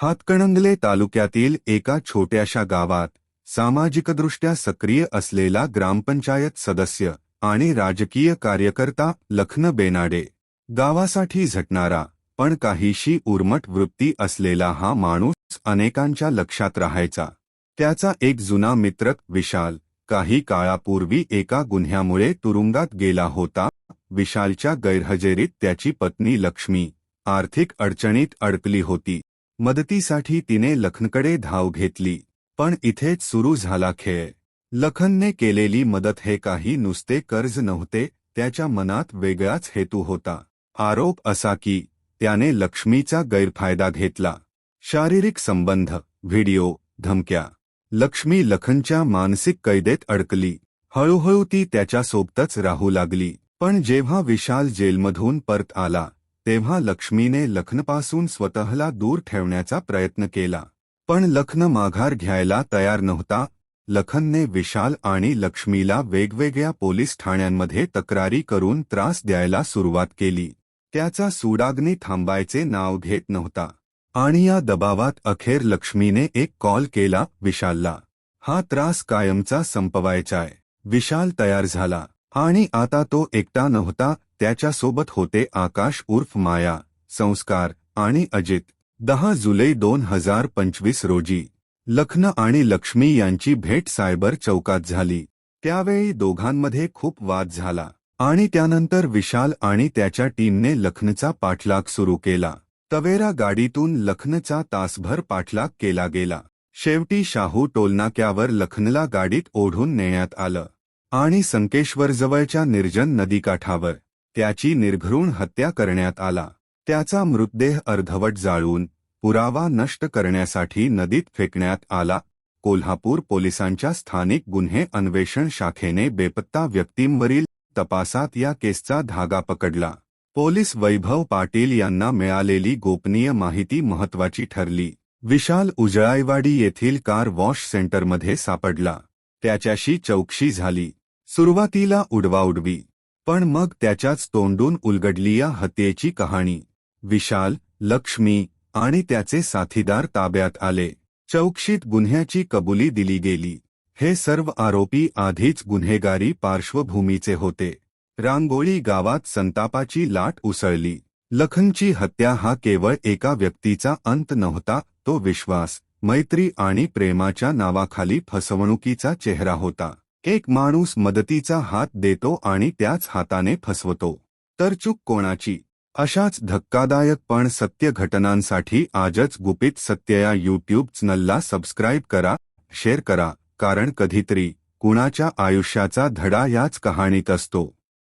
हातकणंगले तालुक्यातील एका छोट्याशा गावात सामाजिकदृष्ट्या सक्रिय असलेला ग्रामपंचायत सदस्य आणि राजकीय कार्यकर्ता लखन बेनाडे. गावासाठी झटणारा पण काहीशी उर्मट वृत्ती असलेला हा माणूस अनेकांच्या लक्षात राहायचा. त्याचा एक जुना मित्र विशाल काही काळापूर्वी एका गुन्ह्यामुळे तुरुंगात गेला होता. विशालच्या गैरहजेरीत त्याची पत्नी लक्ष्मी आर्थिक अडचणीत अडकली होती. मदतीसाठी तिने लखनकडे धाव घेतली. पण इथेच सुरू झाला खेळ. लखनने केलेली मदत हे काही नुसते कर्ज नव्हते त्याच्या मनात वेगळाच हेतू होता. आरोप असा की त्याने लक्ष्मीचा गैरफायदा घेतला. शारीरिक संबंध व्हिडिओ धमक्या. लक्ष्मी लखनच्या मानसिक कैदेत अडकली. हळूहळू ती त्याच्यासोबतच राहू लागली. पण जेव्हा विशाल जेलमधून परत आला तेव्हा लक्ष्मीने लखनपासून स्वतःला दूर ठेवण्याचा प्रयत्न केला. पण लखन माघार घ्यायला तयार नव्हता. लखनने विशाल आणि लक्ष्मीला वेगवेगळ्या पोलीस ठाण्यांमध्ये तक्रारी करून त्रास द्यायला सुरुवात केली. त्याचा सुडाग्नी थांबायचे नाव घेत नव्हता. आणि या दबावात अखेर लक्ष्मीने एक कॉल केला विशालला. हा त्रास कायमचा संपवायचाय. विशाल तयार झाला. आणि आता तो एकटा नव्हता त्याच्यासोबत होते आकाश उर्फ माया संस्कार आणि अजित. दहा जुलै दोन हजार पंचवीस रोजी लखन आणि लक्ष्मी यांची भेट सायबर चौकात झाली. त्यावेळी दोघांमध्ये खूप वाद झाला आणि त्यानंतर विशाल आणि त्याच्या टीमने लखनचा पाठलाग सुरू केला. तवेरा गाडीतून लखनचा तासभर पाठलाग केला गेला. शेवटी शाहू टोलनाक्यावर लखनला गाडीत ओढून नेण्यात आलं आणि संकेश्वरजवळच्या निर्जन नदीकाठावर त्याची निर्घृण हत्या करण्यात आला. त्याचा मृतदेह अर्धवट जाळून पुरावा नष्ट करण्यासाठी नदीत फेकण्यात आला. कोल्हापूर पोलिसांच्या स्थानिक गुन्हे अन्वेषण शाखेने बेपत्ता व्यक्तींवरील तपासात या केसचा धागा पकडला. पोलीस वैभव पाटील यांना मिळालेली गोपनीय माहिती महत्वाची ठरली. विशाल उजळाईवाडी येथील कार वॉश सेंटरमध्ये सापडला. त्याच्याशी चौकशी झाली. सुरुवातीला उडवाउडवी. पण मग त्याच्याच तोंडून उलगडली या हत्येची कहाणी. विशाल लक्ष्मी आणि त्याचे साथीदार ताब्यात आले. चौकशीत गुन्ह्याची कबुली दिली गेली. हे सर्व आरोपी आधीच गुन्हेगारी पार्श्वभूमीचे होते. रांगोळी गावात संतापाची लाट उसळली. लखनची हत्या हा केवळ एका व्यक्तीचा अंत नव्हता तो विश्वास मैत्री आणि प्रेमाच्या नावाखाली फसवणुकीचा चेहरा होता. एक माणूस मदतीचा हात देतो आणि त्याच हाताने फसवतो. तर चूक कोणाची? अशाच धक्कादायक पण सत्य घटनांसाठी आजच गुपित सत्य या यूट्यूब चॅनलला सबस्क्राईब करा शेअर करा कारण कधीतरी कुणाच्या आयुष्याचा धडा याच कहाणीत असतो.